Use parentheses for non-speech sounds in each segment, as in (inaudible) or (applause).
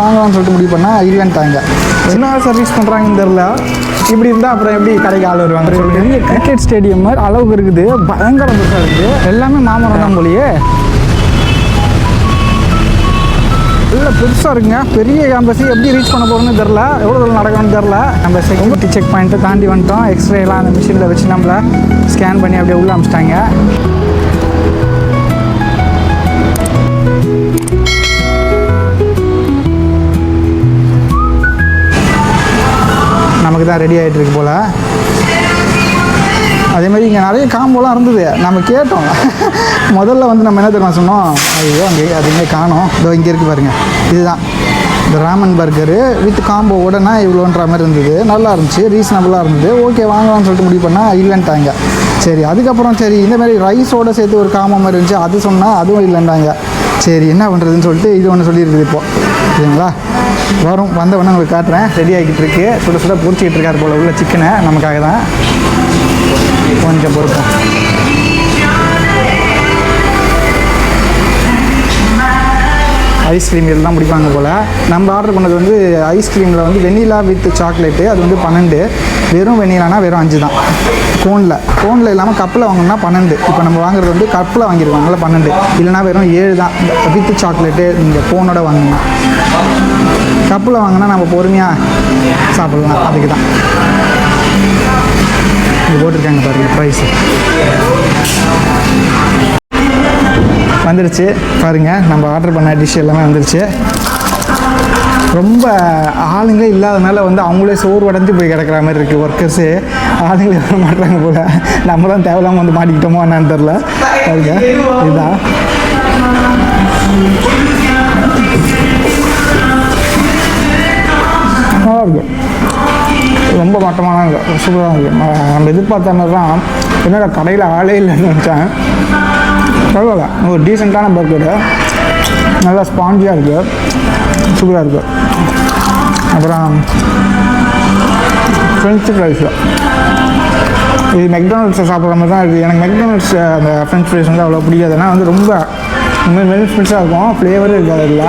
வாங்கலாம்னு சொல்லிட்டு முடிவு பண்ணால் இல்லைன்ட்டாங்க என்ன சர்வீஸ் பண்ணுறாங்கன்னு தெரில இப்படி இருந்தால் அப்புறம் எப்படி கடைக்கு ஆள் வருவாங்க பெரிய கிரிக்கெட் ஸ்டேடியம் மாதிரி அளவுக்கு இருக்குது. பயங்கர பெருசாக இருக்குது. எல்லாமே மாமரம் தான் போலியே. இல்லை பெருசாக இருக்குங்க. பெரிய கேம்பஸ் எப்படி ரீச் பண்ண போகிறோம்னு தெரில எவ்வளோ தூரம் நடக்கணும்னு தெரில நம்ம செக்யூரிட்டி செக் பாயிண்ட்டு தாண்டி வந்துட்டோம். எக்ஸ்ரேலாம் அந்த மிஷினில் வச்சு நம்மளை ஸ்கேன் பண்ணி அப்படியே உள்ள அமிச்சிட்டாங்க. நமக்கு தான் ரெடி ஆகிட்டு இருக்கு போல். அதே மாதிரி இங்கே நிறைய காம்போலாம் இருந்தது. நம்ம கேட்டோம். (laughs) முதல்ல வந்து நம்ம என்ன தெரியுமா சொன்னோம்? ஐயோ அங்கே அதுவுமே காணும். இதோ இங்கே இருக்குது பாருங்கள் இதுதான். இந்த ராமன் பர்கரு வித் காம்போ உடனே இவ்வளோன்ற மாதிரி இருந்தது. நல்லா இருந்துச்சு. ரீசனபுளாக இருந்தது. ஓகே வாங்கலாம்னு சொல்லிட்டு முடிவு பண்ணால் இல்லைன்ட்டாங்க. சரி அதுக்கப்புறம் சரி இந்த மாதிரி ரைஸோட சேர்த்து ஒரு காம்போ மாதிரி இருந்துச்சு. அது சொன்னால் அதுவும் இல்லைன்றாங்க சரி என்ன பண்ணுறதுன்னு சொல்லிட்டு இது ஒன்று சொல்லியிருக்குது இப்போது சரிங்களா வரும். வந்தவொடனே உங்களுக்கு காட்டுறேன். ரெடி ஆகிக்கிட்டு இருக்கு. சுட சுட பொரிச்சிக்கிட்டு இருக்காரு போல் உள்ள சிக்கனை நமக்காக தான். கொஞ்சம் பொறுப்போம். ஐஸ்கிரீம் இதெல்லாம் பிடிப்பாங்க போல். நம்ம ஆர்டர் பண்ணது வந்து ஐஸ்கிரீமில் வந்து வெண்ணிலா வித் சாக்லேட்டு அது வந்து பன்னெண்டு. வெறும் வெண்ணிலானா வெறும் அஞ்சு தான் ஃபோனில் ஃபோனில் இல்லாமல் கப்பில் வாங்கணும்னா பன்னெண்டு. இப்போ நம்ம வாங்குறது வந்து கப்பில் வாங்கியிருக்காங்களா பன்னெண்டு. இல்லைனா வெறும் ஏழு தான். வித்து சாக்லேட்டு நீங்கள் ஃபோனோட வாங்கணும் கப்பில் வாங்கினா நம்ம பொறுமையாக சாப்பிடலாம். அதுக்கு தான். இங்கே போட்டிருக்காங்க பாருங்கள் ப்ரைஸு வந்துருச்சு. பாருங்கள் நம்ம ஆர்டர் பண்ண டிஷ் எல்லாமே வந்துருச்சு. ரொம்ப ஆளுங்க இல்லாதனால வந்து அவங்களே சோறு போய் கிடக்குற மாதிரி இருக்குது ஒர்க்கர்ஸு ஆளுங்களே வர மாட்டாங்க போல். நம்ம தான் தேவையில்லாமல் வந்து மாட்டிக்கிட்டோமோ என்னன்னு தெரில பாருங்க இதுதான். நல்லா இருக்கும் ரொம்ப மட்டமான இருக்குது சூப்பராக இருக்குது நம்ம எதிர்பார்த்த மாதிரி தான். என்னோட கடையில் ஆளே இல்லைன்னு நினச்சேன். பரவாயில்ல. ஒரு டீசெண்டான பர்கரு நல்லா ஸ்பாஞ்சியாக இருக்குது சூப்பராக இருக்கும் அப்புறம் ஃப்ரெஞ்சு ஃப்ரைஸு இது மெக்டானல்ட்ஸை சாப்பிட்ற மாதிரி தான் இருக்குது எனக்கு மெக்டானல்ட்ஸ் அந்த ஃப்ரெஞ்ச் ஃப்ரைஸ் வந்து அவ்வளோ பிடிக்காதுன்னா வந்து ரொம்ப மெலிஸ்மெண்ட்ஸாக இருக்கும். ஃப்ளேவரும் இருக்காது இல்லை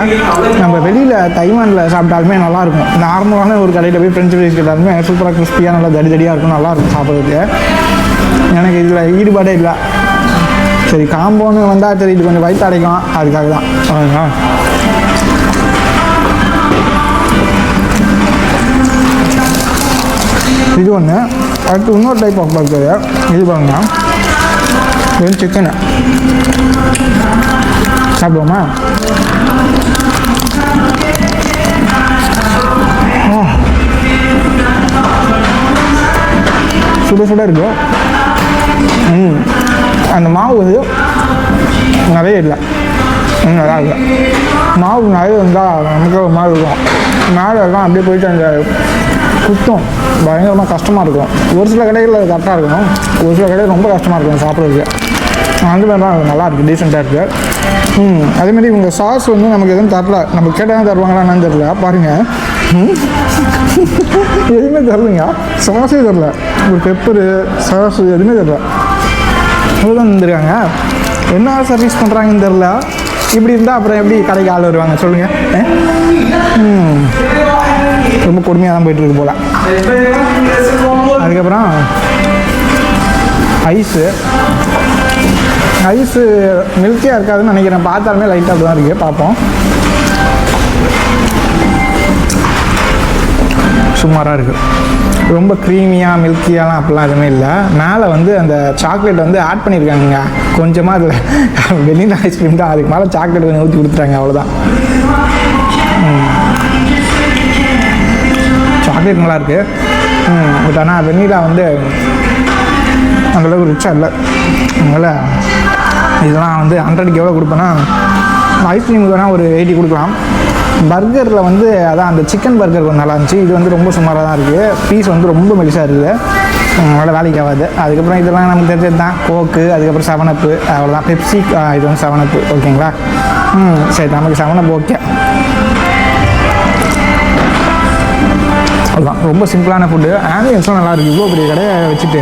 நம்ம வெளியில் தைவானில் சாப்பிட்டாலுமே நல்லாயிருக்கும் நார்மலான ஒரு கடையில் போய் ஃப்ரெஞ்ச் ஃப்ரைஸ் கேட்டாலுமே சூப்பராக கிறிஸ்பியாக நல்லா தடி தடியாக இருக்கும். நல்லாயிருக்கும் சாப்பிட்றதுக்கு. எனக்கு இதில் ஈடுபாடே இல்லை. சரி காம்போன்னு வந்தால் சரி இது கொஞ்சம் வயிற்று அடைக்கும். அதுக்காக தான் இது ஒன்று அடுத்து இன்னொரு டைப் ஆஃப் பர்கரு இது பாருங்க. வெறும் சிக்கனு சாப்பிடுவோமா? சுட சுட இருக்கும் ம். அந்த மாவு வந்து நிறைய இல்லை. நல்லா இல்லை. மாவு நிறைய இருந்தால் நமக்கு ஒரு மாதிரி இருக்கும். மேலே எல்லாம் அப்படியே போயிட்டு அந்த சுத்தம் பயங்கரமாக கஷ்டமாக இருக்கும். ஒரு சில கடைகளில் அது கரெக்டாக இருக்கும். ஒரு சில கடையில் ரொம்ப கஷ்டமாக இருக்கும் சாப்பிட்றதுக்கு. அந்த மாதிரி தான் நல்லா இருக்குது டீசெண்டாக இருக்குது ம் அதேமாதிரி இவங்க சாஸ் வந்து நமக்கு எதுவும் தரல. நம்ம கேட்டால் தருவாங்களா என்னன்னு தெரியல. பாருங்கள் (laughs) எதுவுமே தரலைங்க. சாஸே தரல. ஒரு பெப்பரு சாஸ் எதுவுமே தரல. இவ்வளோதான் இருந்திருக்காங்க என்ன சர்வீஸ் பண்ணுறாங்கன்னு தெரில இப்படி இருந்தால் அப்புறம் எப்படி கடைக்கு ஆள் வருவாங்க? சொல்லுங்கள் ம். ரொம்ப கொடுமையாக தான் போயிட்டுருக்கு போல். அதுக்கப்புறம் ஐஸு. ஐஸு மில்கியாக இருக்காதுன்னு நினைக்கிறேன். பார்த்தாலுமே லைட்டாக அப்படி தான் இருக்குது பார்ப்போம். சுமாராக இருக்குது ரொம்ப க்ரீமியாக மில்கியாலாம் அப்படிலாம் எதுவுமே இல்லை. மேலே வந்து அந்த சாக்லேட் வந்து ஆட் பண்ணியிருக்காங்க கொஞ்சமாக அதில் (laughs) வெண்ணிலா ஐஸ்கிரீம் தான். அதுக்கு மேலே சாக்லேட் கொஞ்சம் ஊற்றி கொடுத்துட்டாங்க. அவ்வளோதான் சாக்லேட் நல்லா இருக்கு பட் ஆனால் வெண்ணிலா வந்து அந்தளவுக்கு ரிச்சாக இல்லை. அதனால் இதெல்லாம் வந்து ஹண்ட்ரடுக்கு எவ்வளோ கொடுப்பேன்னா ஐஸ்கிரீமுக்கு வேணால் ஒரு எயிட்டி கொடுக்கலாம். பர்கரில் வந்து அதான் அந்த சிக்கன் பர்கர் கொஞ்சம் நல்லா இருந்துச்சு. இது வந்து ரொம்ப சுமாராக தான் இருக்குது பீஸ் வந்து ரொம்ப மெலிசாக இருக்குது. அதனால் வேலைக்கு ஆகாது. அதுக்கப்புறம் இதெல்லாம் நமக்கு தெரிஞ்சது தான். கோக்கு அதுக்கப்புறம் செவனப்பு அவ்வளோதான் பெப்சி இது வந்து செவனப்பு ஓகேங்களா ம் சரி நமக்கு செவனப் ஓகே அவ்வளோதான் ரொம்ப சிம்பிளான ஃபுட்டு ஆம்பியன்ஸ்லாம் நல்லாயிருக்கு. இவ்வளோ பெரிய கடையை வச்சுட்டு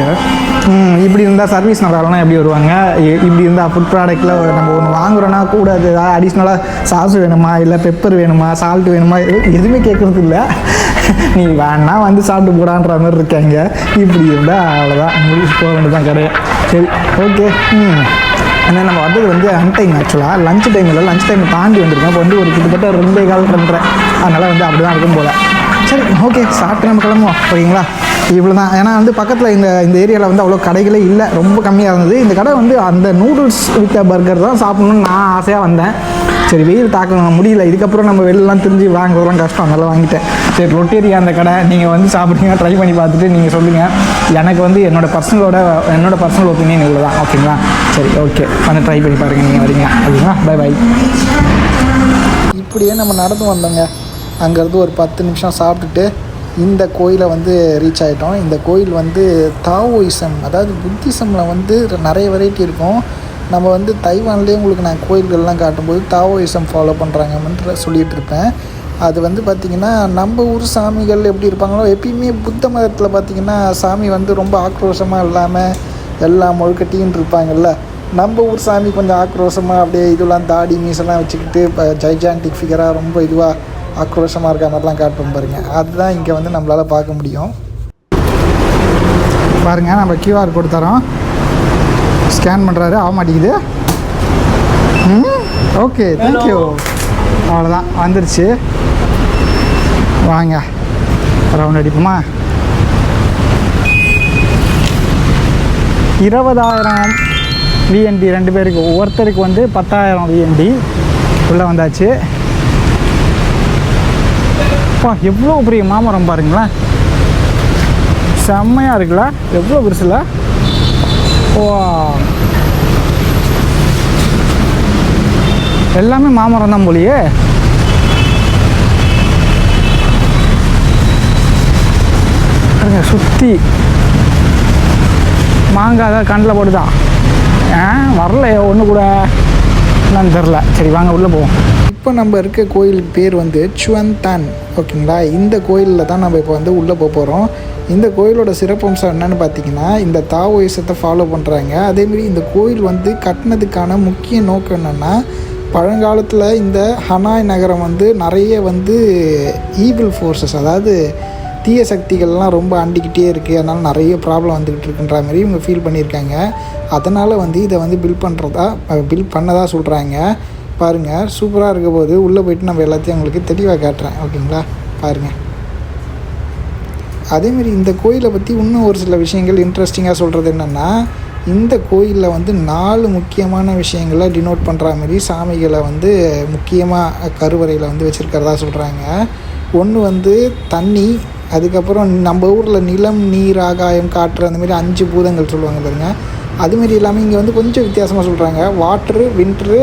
இப்படி இருந்தால் சர்வீஸ் நல்லா இல்லைனா எப்படி வருவாங்க? இப்படி இருந்தால் ஃபுட் ப்ராடக்ட்டில் நம்ம ஒன்று வாங்குறோன்னா கூட அது ஏதாவது அடிஷ்னலாக சாஸ் வேணுமா? இல்லை பெப்பர் வேணுமா? சால்ட் வேணுமா? எது- எதுவுமே கேட்குறது இல்லை. நீ வேணா வந்து சாப்பிட்டு போடான்ற மாதிரி இருக்காங்க. இப்படி இருந்தால் அவ்வளோதான் முடிச்சு போக வேண்டியதான் கடையை. சரி ஓகே ம். ஆனால் நம்ம வந்தது வந்து அன்டைம் ஆக்சுவலாக லஞ்ச் டைமில் லஞ்ச் டைம் தாண்டி வந்திருக்கோம். இப்போ வந்து ஒரு கிட்டத்தட்ட ரெண்டே கால் ரெண்டரை. அதனால் வந்து அப்படி தான் இருக்கும் போல். சரி ஓகே சாப்பிட்டு நம்ம கிளம்புவோம். ஓகேங்களா இவ்வளோ தான் ஏன்னா வந்து பக்கத்தில் இந்த இந்த ஏரியாவில் வந்து அவ்வளோ கடைகளே இல்லை. ரொம்ப கம்மியாக இருந்தது. இந்த கடை வந்து அந்த நூடுல்ஸ் வித்த பர்கர் தான் சாப்பிட்ணுன்னு நான் ஆசையாக வந்தேன். சரி வெயில் தாக்க முடியல. இதுக்கப்புறம் நம்ம வெளிலலாம் திரிஞ்சு வாங்குறதுலாம் கஷ்டம். அதெல்லாம் வாங்கிட்டேன். சரி ரொட்டேரியா அந்த கடை. நீங்கள் வந்து சாப்பிடுங்க. ட்ரை பண்ணி பார்த்துட்டு நீங்கள் சொல்லுங்கள் எனக்கு வந்து என்னோடய பர்சனலோட என்னோடய பர்சனல் ஒப்பீனியன் இவ்வளோ தான் ஓகேங்களா? சரி ஓகே வந்து ட்ரை பண்ணி பாருங்கள் நீங்கள் வரீங்க. ஓகேங்களா? பை பை இப்படியே நம்ம நடந்து வந்தோங்க. அங்கேருந்து ஒரு பத்து நிமிஷம் சாப்பிட்டுட்டு இந்த கோயிலை வந்து ரீச் ஆகிட்டோம் இந்த கோயில் வந்து தாவோயிசம் அதாவது புத்திசமில் வந்து நிறைய வெரைட்டி இருக்கும். நம்ம வந்து தைவான்லேயே உங்களுக்கு நான் கோயில்கள்லாம் காட்டும்போது தாவோயிசம் ஃபாலோ பண்ணுறாங்கன்ற சொல்லிகிட்டு இருப்பேன். அது வந்து பார்த்திங்கன்னா நம்ம ஊர் சாமிகள் எப்படி இருப்பாங்களோ எப்பயுமே புத்த மதத்தில் பார்த்திங்கன்னா சாமி வந்து ரொம்ப ஆக்ரோஷமாக இல்லாமல் எல்லா முழுக்கட்டின்னு இருப்பாங்கல்ல. நம்ம ஊர் சாமி கொஞ்சம் ஆக்ரோஷமாக அப்படியே இதெல்லாம் தாடி மீசெல்லாம் வச்சுக்கிட்டு ஜைஜான்டிக் ஃபிகராக ரொம்ப இதுவாக ஆக்ரோஷமாக இருக்க மாதிரிலாம் காட்டும் பாருங்கள் அதுதான் இங்கே வந்து நம்மளால் பார்க்க முடியும். பாருங்கள் நம்ம கியூஆர் கொடுத்துறோம் ஸ்கேன் பண்ணுறாரு ஆக மாட்டேங்குது. ம் ஓகே தேங்க்யூ அவ்வளோதான் வந்துருச்சு. வாங்க ரவுண்ட் அடிப்போமா? இருபதாயிரம் விஎன்டி ரெண்டு பேருக்கு ஒவ்வொருத்தருக்கு வந்து பத்தாயிரம் விஎன்டி உள்ளே வந்தாச்சு. அப்பா எவ்வளோ பெரிய மாமரம் பாருங்களேன் செம்மையாக இருக்குல்ல எவ்வளோ பெருசுல. ஓ எல்லாமே மாமரம் தான் போலியே. பாருங்க சுற்றி மாங்காய் தான் கண்ணில் போடுதா. ஆ வரலையே ஒன்று கூட. என்னன்னு தெரில சரி வாங்க உள்ளே போவோம். இப்போ நம்ம இருக்க கோயிலுக்கு பேர் வந்து சுவந்தான் ஓகேங்களா? இந்த கோயிலில் தான் நம்ம இப்போ வந்து உள்ளே போக போகிறோம் இந்த கோயிலோட சிறப்பம்சம் என்னன்னு பார்த்தீங்கன்னா இந்த தாவோயிசத்தை ஃபாலோ பண்ணுறாங்க அதேமாரி இந்த கோயில் வந்து கட்டினதுக்கான முக்கிய நோக்கம் என்னென்னா பழங்காலத்தில் இந்த ஹனாய் நகரம் வந்து நிறைய வந்து ஈவில் ஃபோர்ஸஸ் அதாவது தீய சக்திகள்லாம் ரொம்ப அண்டிக்கிட்டே இருக்குது அதனால் நிறைய ப்ராப்ளம் வந்துக்கிட்டு இருக்குன்ற மாதிரி இவங்க ஃபீல் பண்ணியிருக்காங்க. அதனால் வந்து இதை வந்து பில் பண்ணுறதா பில் பண்ணதாக சொல்கிறாங்க பாருங்கள் சூப்பராக இருக்க போது உள்ளே போயிட்டு நம்ம எல்லாத்தையும் உங்களுக்கு தெளிவாக காட்டுறேன். ஓகேங்களா? பாருங்கள் அதேமாரி இந்த கோயிலை பற்றி இன்னும் ஒரு சில விஷயங்கள் இன்ட்ரெஸ்டிங்காக சொல்கிறது என்னென்னா இந்த கோயிலில் வந்து நாலு முக்கியமான விஷயங்களை டினோட் பண்ணுற மாதிரி சாமிகளை வந்து முக்கியமாக கருவறையில் வந்து வச்சுருக்கிறதா சொல்கிறாங்க ஒன்று வந்து தண்ணி அதுக்கப்புறம் நம்ம ஊரில் நிலம் நீர் ஆகாயம் காற்று அந்தமாரி அஞ்சு பூதங்கள் சொல்லுவாங்க பாருங்கள் அதுமாரி இல்லாமல் இங்கே வந்து கொஞ்சம் வித்தியாசமாக சொல்கிறாங்க வாட்ரு வின்ட்ரு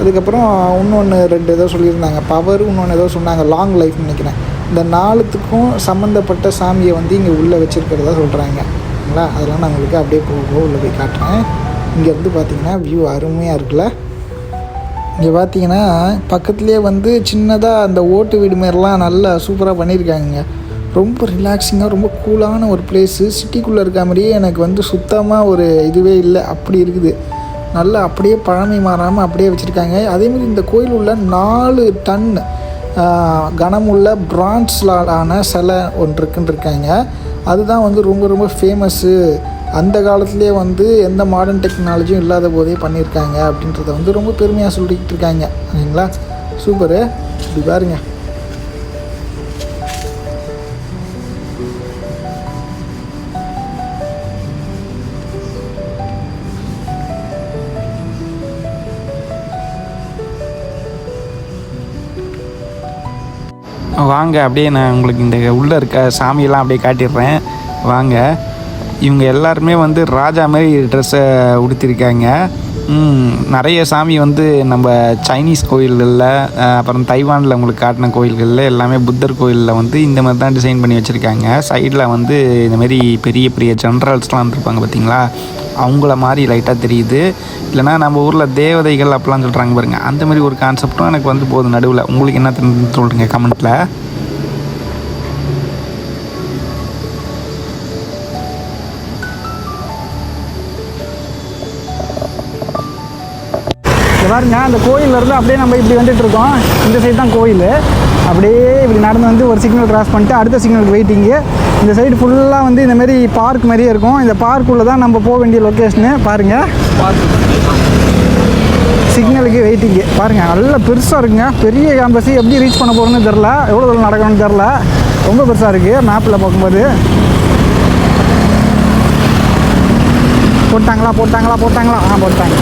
அதுக்கப்புறம் இன்னொன்று ரெண்டு ஏதோ சொல்லியிருந்தாங்க. பவர் இன்னொன்று ஏதோ சொன்னாங்க. லாங் லைஃப் நினைக்கிறேன். இந்த நாலுத்துக்கும் சம்மந்தப்பட்ட சாமியை வந்து இங்கே உள்ளே வச்சுருக்கிறதா சொல்கிறாங்க சரிங்களா அதெல்லாம் நான் உங்களுக்கு அப்படியே போக போக உள்ளே போய் காட்டுறேன். இங்கேருந்து பார்த்தீங்கன்னா வியூ அருமையாக இருக்குல்ல. இங்கே பார்த்தீங்கன்னா பக்கத்துலேயே வந்து சின்னதாக அந்த ஓட்டு வீடு மாதிரிலாம் நல்லா சூப்பராக பண்ணியிருக்காங்க ரொம்ப ரிலாக்ஸிங்காக ரொம்ப கூலான ஒரு பிளேஸு சிட்டிக்குள்ளே இருக்க மாதிரியே எனக்கு வந்து சுத்தமாக ஒரு இதுவே இல்லை. அப்படி இருக்குது. நல்லா அப்படியே பழமை மாறாமல் அப்படியே வச்சுருக்காங்க. அதேமாதிரி இந்த கோயில் உள்ள நாலு டன் கனமுள்ள பிரான்ஸ்லான சிலை ஒன்று இருக்குன்னு இருக்காங்க. அதுதான் வந்து ரொம்ப ரொம்ப ஃபேமஸ்ஸு அந்த காலத்துலேயே வந்து எந்த மாடர்ன் டெக்னாலஜியும் இல்லாத போதே பண்ணியிருக்காங்க அப்படின்றத வந்து ரொம்ப பெருமையாக சொல்லிக்கிட்டு இருக்காங்க. சரிங்களா? சூப்பரு. இப்படி பாருங்க. வாங்க அப்படியே நான் உங்களுக்கு இந்த உள்ளே இருக்க சாமியெல்லாம் அப்படியே காட்டிடுறேன். வாங்க. இவங்க எல்லாருமே வந்து ராஜா மாதிரி ட்ரெஸ்ஸை உடுத்திருக்காங்க. நிறைய சாமி வந்து நம்ம சைனீஸ் கோயில்களில் அப்புறம் தைவானில் உங்களுக்கு காட்டின கோயில்களில் எல்லாமே புத்தர் கோயிலில் வந்து இந்த மாதிரி தான் டிசைன் பண்ணி வச்சுருக்காங்க. சைடில் வந்து இந்தமாரி பெரிய பெரிய ஜென்ரல்ஸ்லாம் இருப்பாங்க பார்த்தீங்களா? அவங்கள மாதிரி லைட்டாக தெரியுது. இல்லைனா நம்ம ஊரில் தேவதைகள் அப்படிலாம் சொல்கிறாங்க பாருங்கள் அந்த மாதிரி ஒரு கான்செப்டும் எனக்கு வந்து போதும் நடுவில். உங்களுக்கு என்ன சொல்கிறீங்க கமெண்ட்டில் பாருங்க அந்த கோயிலேருந்து அப்படியே நம்ம இப்படி வந்துட்டு இருக்கோம். இந்த சைடு தான் கோயில். அப்படியே இப்படி நடந்து வந்து ஒரு சிக்னல் கிராஸ் பண்ணிட்டு அடுத்த சிக்னலுக்கு வெயிட்டிங்கு இந்த சைடு ஃபுல்லாக வந்து இந்த மாதிரி பார்க் மாதிரியே இருக்கும். இந்த பார்க்குள்ளே தான் நம்ம போக வேண்டிய லொக்கேஷனு பாருங்கள் சிக்னலுக்கு வெயிட்டிங்கு பாருங்கள் நல்லா பெருசாக இருக்குங்க. பெரிய கேம்பஸ் எப்படி ரீச் பண்ண போகிறோன்னு தெரில எவ்வளோ தூரம் நடக்கணும்னு தெரில ரொம்ப பெருசாக இருக்குது மேப்பில் பார்க்கும்போது. போட்டாங்களா போட்டாங்களா போட்டாங்களா? ஆ போட்டாங்க.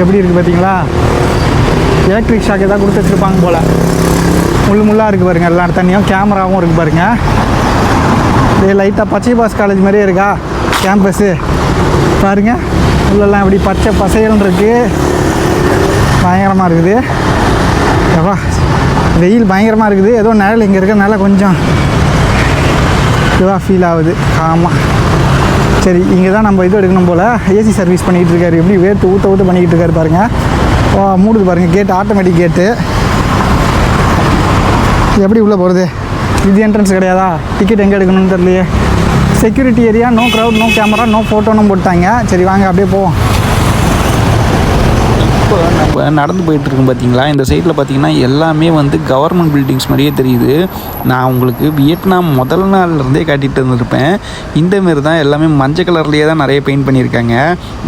எப்படி இருக்குது பார்த்தீங்களா? எலக்ட்ரிக் ஷாக் ஏதாவது கொடுத்து வச்சுருப்பாங்க போல். முள் முள்ளாக இருக்குது பாருங்கள் எல்லா தண்ணியும் கேமராவும் இருக்குது பாருங்கள் இதே லைட்டாக பச்சை பாஸ் காலேஜ் மாதிரியே இருக்கா? கேம்பஸ்ஸு பாருங்கள் உள்ளெல்லாம் இப்படி பச்சை பசைகள்னு இருக்குது பயங்கரமாக இருக்குது. எவ்வா வெயில் பயங்கரமாக இருக்குது. ஏதோ நிழல் இங்கே இருக்கிறனால கொஞ்சம் இதுவாக ஃபீல் ஆகுது. ஆமாம் சரி இங்கே தான் நம்ம இது எடுக்கணும் போல். ஏசி சர்வீஸ் பண்ணிக்கிட்டு இருக்காரு. எப்படி வேர்த்து ஊற்ற ஊற்ற பண்ணிக்கிட்டு இருக்காரு பாருங்க. ஓ மூடுது பாருங்கள் கேட்டு ஆட்டோமேட்டிக் கேட்டு எப்படி உள்ளே போகிறது இது என்ட்ரன்ஸ் கிடையாதா? டிக்கெட் எங்கே எடுக்கணும்னு தெரியலையே. Security area no crowd no camera no ஃபோட்டோன்னு போட்டாங்க. சரி வாங்க அப்படியே போவோம். இப்போ நம்ம நடந்து போயிட்டுருக்கோம் பார்த்தீங்களா? இந்த சைடில் பார்த்தீங்கன்னா எல்லாமே வந்து கவர்மெண்ட் பில்டிங்ஸ் மாதிரியே தெரியுது. நான் உங்களுக்கு வியட்நாம் முதல் நாள்லேருந்தே காட்டிகிட்டு இருந்திருப்பேன். இந்த மாரி தான் எல்லாமே மஞ்சள் கலர்லேயே தான் நிறைய பெயிண்ட் பண்ணியிருக்காங்க.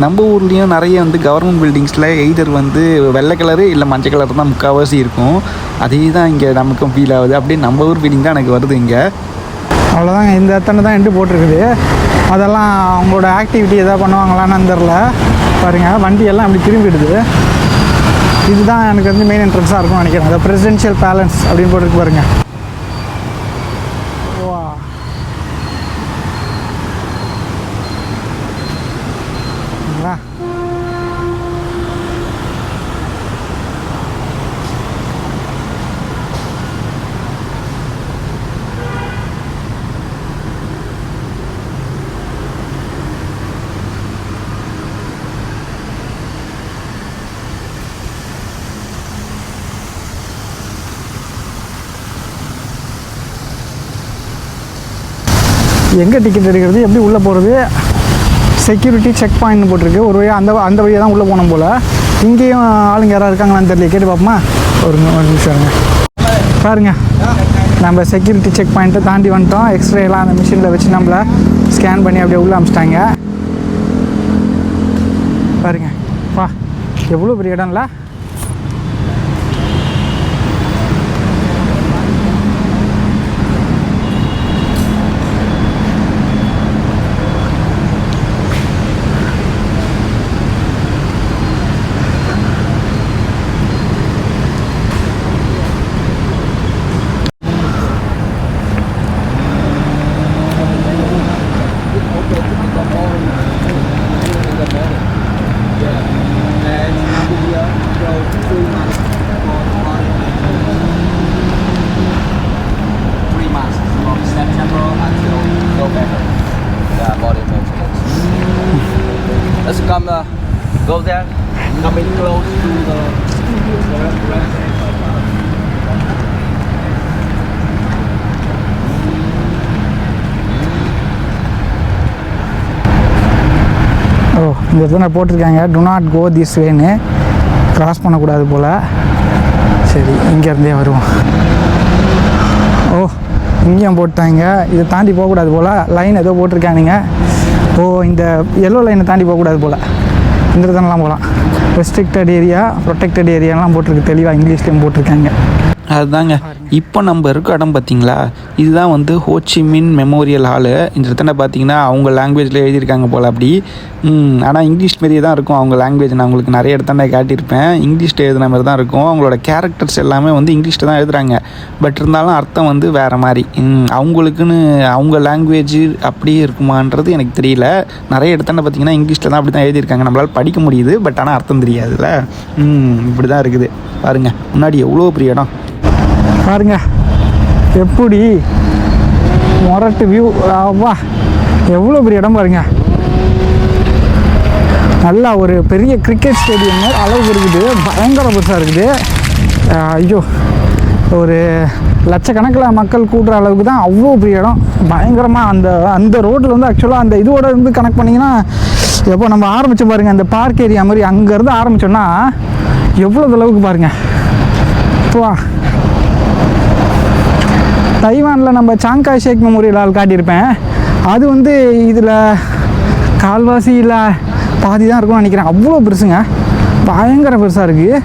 நம்ம ஊர்லேயும் நிறைய வந்து கவர்மெண்ட் பில்டிங்ஸில் எய்தர் வந்து வெள்ளை கலரு இல்லை மஞ்சள் கலர் தான் முக்கால்வாசி இருக்கும். அதே தான் இங்கே நமக்கும் ஃபீல் ஆகுது. அப்படியே நம்ம ஊர் ஃபீலிங் தான் எனக்கு வருது இங்கே. அவ்வளோதாங்க இந்த எத்தனை தான் எண்டு போட்டிருக்குது. அதெல்லாம் அவங்களோட ஆக்டிவிட்டி எதாவது பண்ணுவாங்களான்னு தெரில பாருங்கள் வண்டி எல்லாம் அப்படி திரும்பிடுது. இதுதான் எனக்கு வந்து மெயின் என்ட்ரன்ஸாக இருக்கும்னு நினைக்கிறேன். அந்த ப்ரெசிடென்ஷியல் பேலன்ஸ் அப்படின்னு போட்டுருக்கு பாருங்கள் வா சரிங்களா? எங்கே டிக்கெட் எடுக்கிறது எப்படி உள்ளே போகிறது செக்யூரிட்டி செக் பாயிண்ட் போட்டிருக்கு. ஒரு வழியாக அந்த அந்த வழியாக தான் உள்ளே போனோம் போல். இங்கேயும் ஆளுங்க யாராவது இருக்காங்களான்னு தெரியல. கேட்டு பார்ப்போமா? ஒரு ஒரு நிமிஷம் பாருங்க. நம்ம செக்யூரிட்டி செக் பாயிண்ட்டை தாண்டி வந்துட்டோம். எக்ஸ்ரே எல்லாம் அந்த மிஷினில் வச்சு நம்மளை ஸ்கேன் பண்ணி அப்படியே உள்ளே அமிச்சிட்டாங்க. பாருங்க. வா. எவ்வளோ பெரிய இடம்ல? இந்த இடத்துல போட்டிருக்காங்க. டு நாட் கோ திஸ் வேன்னு கிராஸ் பண்ணக்கூடாது போல். சரி இங்கேருந்தே வருவோம். ஓ இங்கேயும் போட்டாங்க. இதை தாண்டி போகக்கூடாது போல். லைன் ஏதோ போட்டிருக்கானுங்க. ஓ இந்த எல்லோ லைனை தாண்டி போகக்கூடாது போல். இந்த இடத்துலலாம் போகலாம். ரெஸ்ட்ரிக்டட் ஏரியா ப்ரொடெக்டட் ஏரியாலாம் போட்டிருக்கு. தெளிவாக இங்கிலீஷ்லேயும் போட்டிருக்காங்க. அதுதாங்க. இப்போ நம்ம இருக்க இடம் பார்த்தீங்களா? இதுதான் வந்து ஹோச்சிமின் மெமோரியல் ஹாலு இந்த இடத்துல பார்த்தீங்கன்னா அவங்க லாங்குவேஜில் எழுதியிருக்காங்க போல் அப்படி. ஆனால் இங்கிலீஷ் மாரியே தான் இருக்கும் அவங்க லாங்குவேஜ் நான் உங்களுக்கு நிறைய இடத்துல காட்டியிருப்பேன். இங்கிலீஷில் எழுதுன மாதிரி தான் இருக்கும். அவங்களோட கேரக்டர்ஸ் எல்லாமே வந்து இங்கிலீஷில் தான் எழுதுகிறாங்க பட் இருந்தாலும் அர்த்தம் வந்து வேறு மாதிரி. அவங்களுக்குன்னு அவங்க லாங்குவேஜ் அப்படியே இருக்குமான்றது எனக்கு தெரியல. நிறைய இடத்துல பார்த்தீங்கன்னா இங்கிலீஷில் தான் அப்படி தான் எழுதியிருக்காங்க. நம்மளால் படிக்க முடியுது. பட் ஆனால் அர்த்தம் தெரியாதுல்ல. இப்படி தான் இருக்குது. பாருங்கள் முன்னாடி எவ்வளோ பெரிய இடம்? பாருங்க. எப்படி மொரட்டு வியூ வா எவ்வளோ பெரிய இடம் பாருங்க. நல்லா ஒரு பெரிய கிரிக்கெட் ஸ்டேடியம் அளவுக்கு இருக்குது. பயங்கர பெருசாக இருக்குது. ஐயோ ஒரு லட்சக்கணக்கில் மக்கள் கூட்டுற அளவுக்கு தான் அவ்வளோ பெரிய இடம். பயங்கரமாக அந்த அந்த ரோட்டில் வந்து ஆக்சுவலாக அந்த இதோட இருந்து கனெக்ட் பண்ணிங்கன்னா எப்போ நம்ம ஆரம்பிச்சு பாருங்கள் அந்த பார்க் ஏரியா மாதிரி அங்கேருந்து ஆரம்பித்தோன்னா எவ்வளோ அளவுக்கு பாருங்கள் இப்போ தைவானில் நம்ம Chiang Kai Shek memorial hall காட்டியிருப்பேன். அது வந்து இதில் கால்வாசி இல்லை பாதி தான் இருக்கும்னு நினைக்கிறேன். அவ்வளோ பெருசுங்க. பயங்கர பெருசாக இருக்குது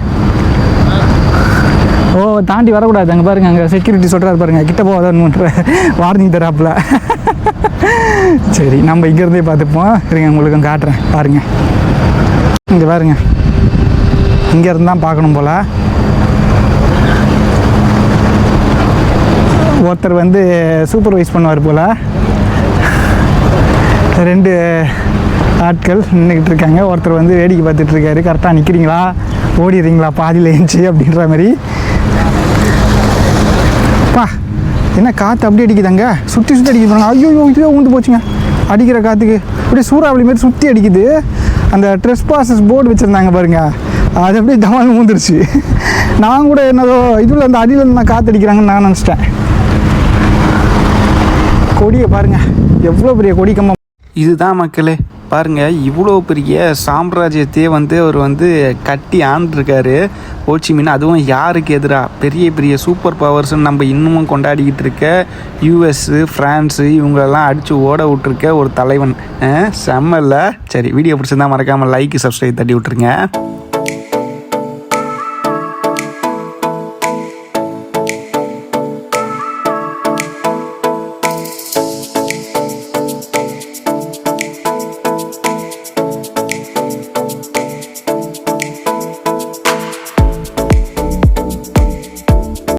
ஓ தாண்டி வரக்கூடாது. அங்கே பாருங்க அங்கே செக்யூரிட்டி சொல்கிறாரு பாருங்க. கிட்ட போகாதன்ற வார்னிங் தராப்புல. சரி நம்ம இங்கேருந்தே பார்த்துப்போம். இருங்க உங்களுக்கு காட்டுறேன். பாருங்கள் இங்கே பாருங்க. இங்கேருந்து தான் பார்க்கணும் போல். ஒருத்தர் வந்து சூப்பர்வைஸ் பண்ணுவார் போல். ரெண்டு ஆட்கள் நின்றுக்கிட்டு இருக்காங்க. ஒருத்தர் வந்து வேடிக்கை பார்த்துட்டு இருக்காரு. கரெக்டாக நிற்கிறீங்களா ஓடிடுறீங்களா? பாதியில் ஏஞ்சி அப்படின்ற மாதிரி. பா என்ன காற்று அப்படி அடிக்குதாங்க சுற்றி சுற்றி அடிக்குது ஐயோ ஐயோ இதுவே ஊந்து போச்சுங்க. அடிக்கிற காற்றுக்கு அப்படியே சூறாவளி மாதிரி சுற்றி அடிக்குது. அந்த ட்ரெஸ் பாசஸ் போர்டு வச்சுருந்தாங்க பாருங்கள் அது அப்படியே தவால் ஊந்துருச்சு. நான் கூட என்னதோ இதில் அந்த அடியில் நான் காற்று அடிக்கிறாங்கன்னு நான் நினச்சிட்டேன். கொடியை பாருங்க. எவ்வளோ பெரிய கொடி கம்பம் இதுதான் மக்களே பாருங்க இவ்வளோ பெரிய சாம்ராஜ்யத்தையே வந்து அவர் வந்து கட்டி ஆண்டிருக்காரு. ஹோச்சிமின் அதுவும் யாருக்கு எதிராக பெரிய பெரிய சூப்பர் பவர்ஸ்னு நம்ம இன்னமும் கொண்டாடிக்கிட்டு இருக்க யூஎஸ்ஸு ஃப்ரான்ஸு இவங்களெல்லாம் அடித்து ஓட விட்டுருக்க ஒரு தலைவன். செம்மல்ல. சரி வீடியோ பிடிச்சிருந்தா மறக்காமல் லைக் சப்ஸ்கிரைப் தட்டி விட்ருங்க